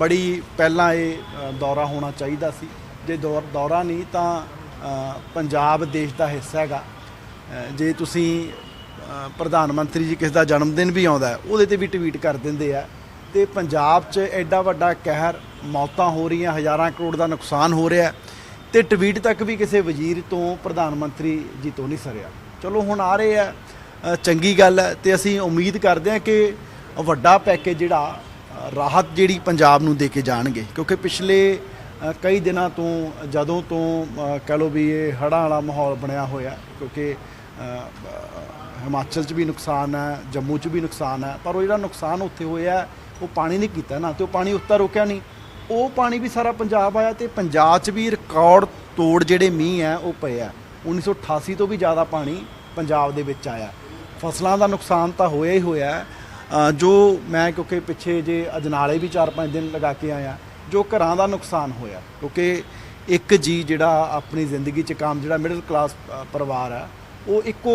ਬੜੀ ਪਹਿਲਾਂ ਇਹ ਦੌਰਾ ਹੋਣਾ ਚਾਹੀਦਾ ਸੀ। ਜੇ ਦੌਰ, ਦੌਰਾ ਨਹੀਂ ਤਾਂ ਪੰਜਾਬ ਦੇਸ਼ ਦਾ ਹਿੱਸਾ ਹੈਗਾ। ਜੇ ਤੁਸੀਂ ਪ੍ਰਧਾਨ ਮੰਤਰੀ ਜੀ ਕਿਸ ਦਾ ਜਨਮ ਦਿਨ ਵੀ ਆਉਂਦਾ ਉਹਦੇ ਤੇ ਵੀ ਟਵੀਟ ਕਰ ਦਿੰਦੇ ਆ। ਤੇ ਪੰਜਾਬ 'ਚ ਐਡਾ ਵੱਡਾ ਕਹਿਰ, ਮੌਤਾਂ ਹੋ ਰਹੀਆਂ, ਹਜ਼ਾਰਾਂ ਕਰੋੜ ਦਾ ਨੁਕਸਾਨ ਹੋ ਰਿਹਾ ਹੈ। ਤੇ ਟਵੀਟ ਤੱਕ ਵੀ ਕਿਸੇ ਵਜ਼ੀਰ ਤੋਂ ਪ੍ਰਧਾਨ ਮੰਤਰੀ ਜੀ ਤੋਂ ਨਹੀਂ ਸਰਿਆ। ਚਲੋ, ਹੁਣ ਆ ਰਹੇ ਆ ਚੰਗੀ ਗੱਲ ਹੈ। ਤੇ ਅਸੀਂ ਉਮੀਦ ਕਰਦੇ ਹਾਂ ਕਿ ਵੱਡਾ ਪੈਕੇਜ ਜਿਹੜਾ ਰਾਹਤ ਜਿਹੜੀ ਪੰਜਾਬ ਨੂੰ ਦੇ ਕੇ ਜਾਣਗੇ। ਕਿਉਂਕਿ ਪਿਛਲੇ ਕਈ ਦਿਨਾਂ ਤੋਂ ਜਦੋਂ ਤੋਂ ਅ, ਕਹਿ ਲਓ ਵੀ ਇਹ ਹੜ੍ਹਾਂ ਵਾਲਾ ਮਾਹੌਲ ਬਣਿਆ ਹੋਇਆ ਕਿਉਂਕਿ ਹਿਮਾਚਲ 'ਚ ਵੀ ਨੁਕਸਾਨ ਹੈ ਜੰਮੂ 'ਚ ਵੀ ਨੁਕਸਾਨ ਹੈ ਪਰ ਉਹ ਜਿਹੜਾ ਨੁਕਸਾਨ ਉੱਥੇ ਹੋਇਆ ਉਹ ਪਾਣੀ ਨੇ ਕੀਤਾ ਨਾ ਤੇ ਉਹ ਪਾਣੀ ਉੱਤਾ ਰੋਕਿਆ ਨਹੀਂ। ਉਹ ਪਾਣੀ ਵੀ ਸਾਰਾ ਪੰਜਾਬ ਆਇਆ ਤੇ ਪੰਜਾਬ 'ਚ ਵੀ ਰਿਕਾਰਡ ਤੋੜ ਜਿਹੜੇ ਮੀਂਹ ਹੈ ਉਹ ਪਏ ਆ। 1988 ਤੋਂ ਵੀ ਜ਼ਿਆਦਾ ਪਾਣੀ ਪੰਜਾਬ ਦੇ ਵਿੱਚ ਆਇਆ। ਫਸਲਾਂ ਦਾ ਨੁਕਸਾਨ ਤਾਂ ਹੋਇਆ ਹੀ ਹੋਇਆ ਜੋ ਮੈਂ ਕਿਉਂਕਿ ਪਿੱਛੇ ਜੇ ਅਜਨਾਲੇ ਵੀ 4-5 ਦਿਨ ਲਗਾ ਕੇ ਆਇਆ ਜੋ ਘਰਾਂ ਦਾ ਨੁਕਸਾਨ ਹੋਇਆ ਕਿਉਂਕਿ ਇੱਕ ਜੀ ਜਿਹੜਾ ਆਪਣੀ ਜ਼ਿੰਦਗੀ 'ਚ ਕੰਮ ਜਿਹੜਾ ਮਿਡਲ ਕਲਾਸ ਪਰਿਵਾਰ ਹੈ ਉਹ ਇੱਕੋ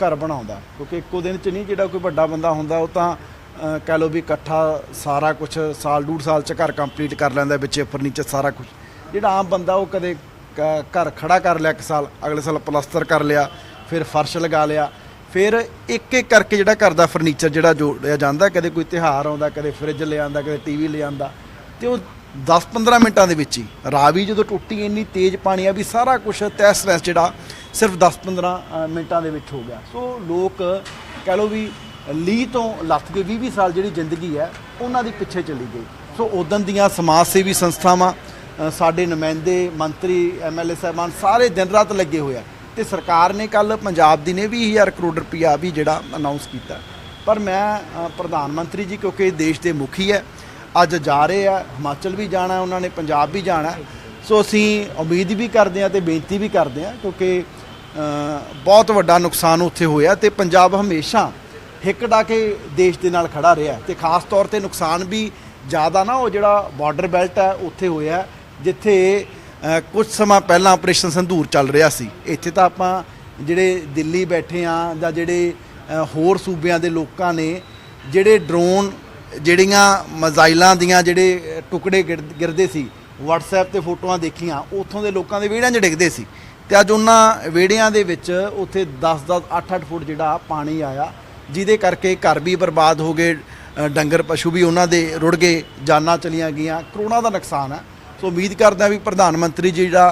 ਘਰ ਬਣਾਉਂਦਾ ਕਿਉਂਕਿ ਇੱਕੋ ਦਿਨ 'ਚ ਨਹੀਂ ਜਿਹੜਾ ਕੋਈ ਵੱਡਾ ਬੰਦਾ ਹੁੰਦਾ ਉਹ ਤਾਂ ਅ, ਕਹਿ ਲਓ ਵੀ ਇਕੱਠਾ ਸਾਰਾ ਕੁਝ ਸਾਲ ਡੂਢ ਸਾਲ 'ਚ ਘਰ ਕੰਪਲੀਟ ਕਰ ਲੈਂਦਾ ਵਿੱਚ ਫਰਨੀਚਰ ਸਾਰਾ ਕੁਝ ਜਿਹੜਾ ਆਮ ਬੰਦਾ ਉਹ ਕਦੇ ਕ- ਘਰ ਖੜਾ ਕਰ ਲਿਆ ਇੱਕ ਸਾਲ ਅਗਲੇ ਸਾਲ ਪਲਸਤਰ ਕਰ ਲਿਆ ਫਿਰ ਫਰਸ਼ ਲਗਾ ਲਿਆ ਫਿਰ ਇੱਕ ਇੱਕ ਕਰਕੇ ਜਿਹੜਾ ਘਰ ਦਾ ਫਰਨੀਚਰ ਜਿਹੜਾ ਜੋੜਿਆ ਜਾਂਦਾ, ਕਦੇ ਕੋਈ ਤਿਉਹਾਰ ਆਉਂਦਾ, ਕਦੇ ਫ੍ਰਿਜ ਲੈ ਕਦੇ ਟੀਵੀ ਲੈ ਆਉਂਦਾ ਤੇ ਉਹ 10-15 ਮਿੰਟਾਂ ਦੇ ਵਿੱਚ ਹੀ ਰਾਵੀ ਜਦੋਂ ਟੁੱਟੀ ਇੰਨੀ ਤੇਜ਼ ਪਾਣੀ ਆ ਵੀ ਸਾਰਾ ਕੁਝ ਤਹਿਸ ਨਹਿਸ ਜਿਹੜਾ ਸਿਰਫ 10-15 ਮਿੰਟਾਂ ਦੇ ਵਿੱਚ ਹੋ ਗਿਆ। ਸੋ ਲੋਕ ਕਹਿ ਲਓ ਵੀ ਲੀ ਤੋਂ ਲੱਥ ਕੇ 20-20 ਸਾਲ ਜਿਹੜੀ ਜ਼ਿੰਦਗੀ ਹੈ, ਉਹਨਾਂ ਦੀ ਪਿੱਛੇ ਚਲੀ ਗਈ। ਸੋ ਉਦੋਂ ਦੀਆਂ ਸਮਾਜ ਸੇਵੀ ਸੰਸਥਾਵਾਂ ਸਾਡੇ ਨੁਮਾਇੰਦੇ, ਮੰਤਰੀ ਐਮਐਲਏ ਸਾਹਿਬਾਨ ਸਾਰੇ ਦਿਨ ਰਾਤ ਲੱਗੇ ਹੋਏ ਆ। ਤੇ ਸਰਕਾਰ ਨੇ ਕੱਲ ਪੰਜਾਬ ਦੀ ਨੇ 20000 ਕਰੋੜ ਰੁਪਇਆ ਵੀ ਜਿਹੜਾ ਅਨਾਉਂਸ ਕੀਤਾ। ਪਰ ਮੈਂ ਪ੍ਰਧਾਨ ਮੰਤਰੀ ਜੀ, ਕਿਉਂਕਿ ਦੇਸ਼ ਦੇ ਮੁਖੀ ਹੈ, ਅੱਜ ਜਾ ਰਹੇ ਆ, ਹਿਮਾਚਲ ਵੀ ਜਾਣਾ, ਉਹਨਾਂ ਨੇ ਪੰਜਾਬ ਵੀ ਜਾਣਾ। ਸੋ ਅਸੀਂ ਉਮੀਦ ਵੀ ਕਰਦੇ ਆ ਤੇ ਬੇਨਤੀ ਵੀ ਕਰਦੇ ਆ ਕਿਉਂਕਿ ਬਹੁਤ ਵੱਡਾ ਨੁਕਸਾਨ ਉੱਥੇ ਹੋਇਆ ਤੇ ਪੰਜਾਬ ਹਮੇਸ਼ਾ ਹਿੱਕ ਡਾ ਕੇ ਦੇਸ਼ ਦੇ ਨਾਲ ਖੜਾ ਰਿਹਾ। ਤੇ ਖਾਸ ਤੌਰ ਤੇ ਨੁਕਸਾਨ ਵੀ ਜ਼ਿਆਦਾ ਨਾ, ਉਹ ਜਿਹੜਾ ਬਾਰਡਰ ਬੈਲਟ ਹੈ, ਉੱਥੇ ਹੋਇਆ, ਜਿੱਥੇ ਕੁਝ ਸਮਾਂ ਪਹਿਲਾਂ ਆਪਰੇਸ਼ਨ ਸੰਧੂਰ ਚੱਲ ਰਿਹਾ ਸੀ। ਇੱਥੇ ਤਾਂ ਆਪਾਂ ਜਿਹੜੇ ਦਿੱਲੀ ਬੈਠੇ ਆ ਜਾਂ ਜਿਹੜੇ ਹੋਰ ਸੂਬਿਆਂ ਦੇ ਲੋਕਾਂ ਨੇ, ਜਿਹੜੇ ਡਰੋਨ ਜਿਹੜੀਆਂ ਮਜ਼ਾਈਲਾਂ ਦੀਆਂ ਜਿਹੜੇ ਟੁਕੜੇ ਗਿਰ- ਗਿਰਦੇ ਸੀ, WhatsApp ਤੇ ਫੋਟੋਆਂ ਦੇਖੀਆਂ, ਉੱਥੋਂ ਦੇ ਲੋਕਾਂ ਦੇ ਵਿਹੜਿਆਂ 'ਚ ਡਿੱਗਦੇ ਸੀ। ਤੇ ਅੱਜ ਉਹਨਾਂ ਵਿਹੜਿਆਂ ਦੇ ਵਿੱਚ ਉੱਥੇ 10-10 8-8 ਫੁੱਟ ਜਿਹੜਾ ਪਾਣੀ ਆਇਆ, ਜਿਹਦੇ ਕਰਕੇ ਘਰ ਵੀ ਬਰਬਾਦ ਹੋ ਗਏ ਡੰਗਰ ਪਸ਼ੂ ਵੀ ਉਹਨਾਂ ਦੇ ਰੁੜ ਗਏ, ਜਾਨਾਂ ਚਲੀਆਂ ਗਈਆਂ। ਕਰੋੜਾਂ ਦਾ ਨੁਕਸਾਨ ਹੈ ਸੋ ਉਮੀਦ ਕਰਦਾ ਵੀ ਪ੍ਰਧਾਨ ਮੰਤਰੀ ਜੀ ਦਾ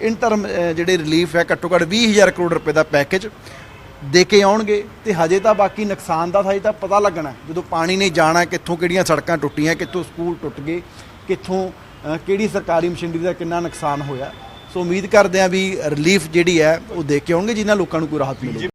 ਇੰਟਰਮ ਜਿਹੜੇ ਰਿਲੀਫ ਹੈ ਘੱਟੋ ਘੱਟ 20000 ਕਰੋੜ ਰੁਪਏ ਦਾ ਪੈਕੇਜ ਦੇ ਕੇ ਆਉਣਗੇ ਤੇ ਹਜੇ ਤਾਂ ਬਾਕੀ ਨੁਕਸਾਨ ਦਾ ਹਜੇ ਤਾਂ ਪਤਾ ਲੱਗਣਾ ਜਦੋਂ ਪਾਣੀ ਨੇ ਜਾਣਾ ਕਿੱਥੋਂ ਕਿਹੜੀਆਂ ਸੜਕਾਂ ਟੁੱਟੀਆਂ, ਕਿੱਥੋਂ ਸਕੂਲ ਟੁੱਟ ਗਏ, ਕਿੱਥੋਂ ਕਿਹੜੀ ਸਰਕਾਰੀ ਮਸ਼ੀਨਰੀ ਦਾ ਕਿੰਨਾ ਨੁਕਸਾਨ ਹੋਇਆ। ਸੋ ਉਮੀਦ ਕਰਦੇ ਹਾਂ ਵੀ ਰਿਲੀਫ ਜਿਹੜੀ ਹੈ ਉਹ ਦੇ ਕੇ ਆਉਣਗੇ, ਜਿਨ੍ਹਾਂ ਲੋਕਾਂ ਨੂੰ ਕੋਈ ਰਾਹਤ ਮਿਲੇਗੀ।